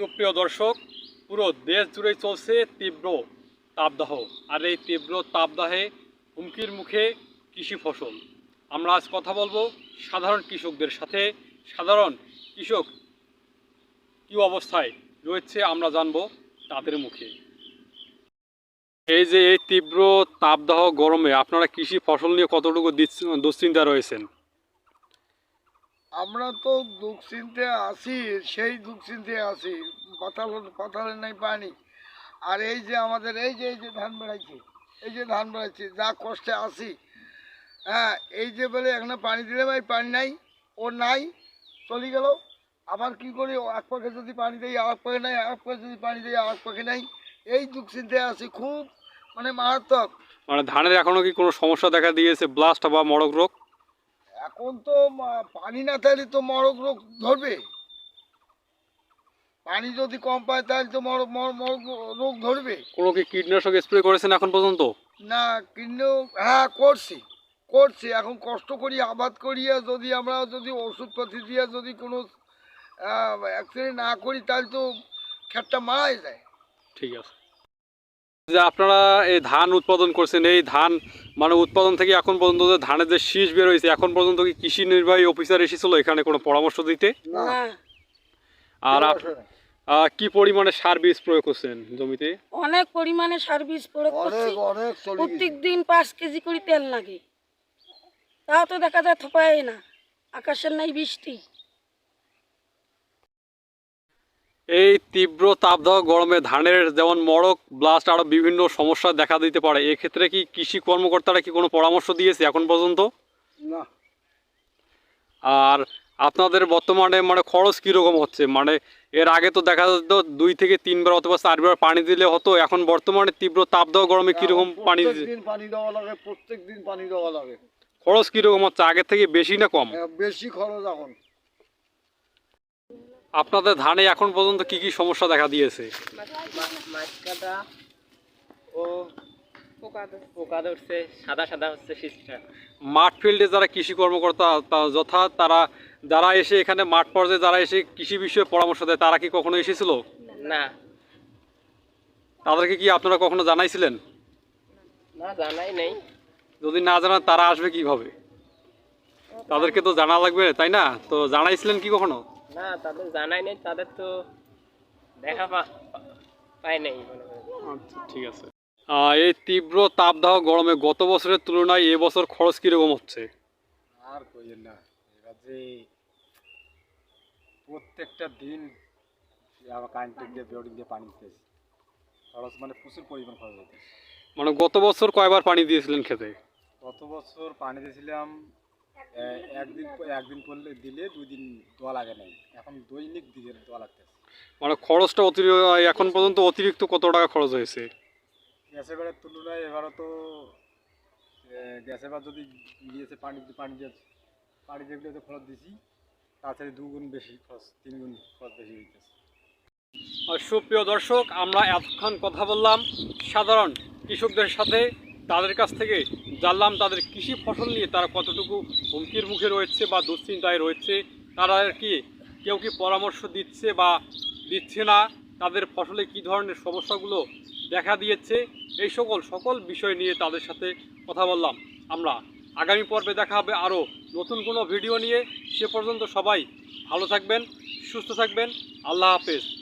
সুপ্রিয় দর্শক, পুরো দেশ জুড়ে চলছে তীব্র তাপদাহ। আর এই তীব্র তাপদাহে হুমকির মুখে কৃষি ফসল। আমরা আজ কথা বলব সাধারণ কৃষকদের সাথে। সাধারণ কৃষক কী অবস্থায় রয়েছে আমরা জানব তাদের মুখে। এই যে এই তীব্র তাপদাহ গরমে আপনারা কৃষি ফসল নিয়ে কতটুকু দুশ্চিন্তা রয়েছেন? আমরা তো দুশ্চিন্তে আছি, সেই দুশ্চিন্তে আছি। পাতাল পাতালে নাই পানি। আর এই যে আমাদের, এই যে এই যে ধান বেড়াইছে, এই যে ধান বেড়াইছে, যা কষ্টে আছি হ্যাঁ এই যে বলে এখানে পানি দিলে ভাই পানি নাই, ও নাই, চলে গেল। আবার কি করি এক পাখে যদি পানি দেয়, আর পাখে নাই, আর এক পাখে যদি পানি দেয়, আর পাখে নাই। এই দুশ্চিন্তে আছি, খুব মানে মারাত্মক। মানে ধানের এখনও কি কোনো সমস্যা দেখা দিয়েছে, ব্লাস্ট বা মড়ক রোগ? এখন তো পানি না থাকলে তো মরক রোগ ধরবে। পানি যদি কম পায় তাহলে তো মরক মর- মরক রোগ ধরবে। কোনো কি কীটনাশক স্প্রে করেছেন এখন পর্যন্ত? না কিন্তু হ্যাঁ করছি। করছি এখন কষ্ট করি আবাদ করিয়া যদি আমরা যদি ওষুধপাতি দিয়ে যদি কোনো অ্যাক্সিডেন্ট না করি তাহলে তো ক্ষেতটা মারাই যায়। ঠিক আছে। যে আপনারা এই ধান উৎপাদন করছেন এই ধান মানে উৎপাদন থেকে এখন পর্যন্ত যে ধানের যে শীষ বের হয়েছে এখন পর্যন্ত কি কৃষি নির্বাহী অফিসার এসেছিল এখানে কোনো পরামর্শ দিতে? আর কি পরিমাণে সার বীজ প্রয়োগ করছেন জমিতে? অনেক পরিমাণে বীজ প্রয়োগ করছি। প্রত্যেক দিন পাঁচ কেজি করে তেল লাগে। তাও তো দেখা যায় থোপায় না। আকাশের নাই বৃষ্টি। এই তীব্র তাপদাহ গরমে ধানের যেমন মড়ক ব্লাস্ট আরও বিভিন্ন সমস্যা দেখা দিতে পারে। এক্ষেত্রে কি কৃষি কর্মকর্তারা কি কোনো পরামর্শ দিয়েছে এখন পর্যন্ত? না। আর আপনাদের বর্তমানে মানে খরচ কীরকম হচ্ছে? মানে এর আগে তো দেখা যেত দুই থেকে তিনবার অথবা চারবার পানি দিলে হতো এখন বর্তমানে তীব্র তাপদাহ গরমে কীরকম পানি দিন পানি দেওয়া লাগে প্রত্যেক দিন পানি দেওয়া লাগে। খরচ কীরকম হচ্ছে? আগের থেকে বেশি না কম? হ্যাঁ, বেশি খরচ এখন। আপনাদের ধানে এখন পর্যন্ত কি কি সমস্যা দেখা দিয়েছে? ও পোকা ধরছে। সাদা সাদা হচ্ছে শীতটা। মাঠ ফিল্ডে যারা কৃষি কর্মকর্তা যথা তারা যারা এসে এখানে মাঠ পর্যায়ে যারা এসে কৃষি বিষয়ে পরামর্শ দেয় তারা কি কখনো এসেছিল? না। তাদেরকে কি আপনারা কখনো জানাইছিলেন? না জানাই নেই। যদি না জানান তারা আসবে কীভাবে? তাদেরকে তো জানা লাগবে তাই না? তো জানাইছিলেন কি কখনো? না তাদের জানাই নেই তাদের তো দেখা পা- পাই নাই আচ্ছা ঠিক আছে। আহ, এই তীব্র তাপদাহ গরমে গত বছরের তুলনায় এবছর খরচ কীরকম হচ্ছে? আর কইেন না এবার যে প্রত্যেকটা দিন আবার কারেন্টের দিয়ে পানি দিতেছে। খরচ মানে প্রচুর পরিমাণ খরচ হতে মানে গত বছর কয়বার পানি দিয়েছিলেন খেতে? গত বছর পানি দিয়েছিলাম একদিন একদিন করলে দিলে দুই দিন দোয়া লাগে নাই। এখন দৈনিক দিকে দোয়া লাগতেছে। মানে খরচটা অতিরিক্ত এখন পর্যন্ত অতিরিক্ত কত টাকা খরচ হয়েছে? গ্যাসের বেড়ার তুলনায় এবারও তো গ্যাসের বার যদি দিয়েছে পানি পানি দিয়ে পানি যেগুলোতে খরচ দিয়েছি তাছাড়া দুগুণ বেশি খরচ তিন গুণ খরচ বেশি হইতেছে। আর সুপ্রিয় দর্শক আমরা এতক্ষণ কথা বললাম। সাধারণ কৃষকদের সাথে তাদের কাছ থেকে জানলাম তাদের কৃষি ফসল নিয়ে তারা কতটুকু হুমকির মুখে রয়েছে বা দুশ্চিন্তায় রয়েছে। তারা আর কি কেউ কি পরামর্শ দিচ্ছে বা দিচ্ছে না? তাদের ফসলে কী ধরনের সমস্যাগুলো দেখা দিয়েছে? এই সকল সকল বিষয় নিয়ে তাদের সাথে কথা বললাম আমরা। আগামী পর্বে দেখা হবে আরও নতুন কোনো ভিডিও নিয়ে। সে পর্যন্ত সবাই ভালো থাকবেন, সুস্থ থাকবেন। আল্লাহ হাফেজ।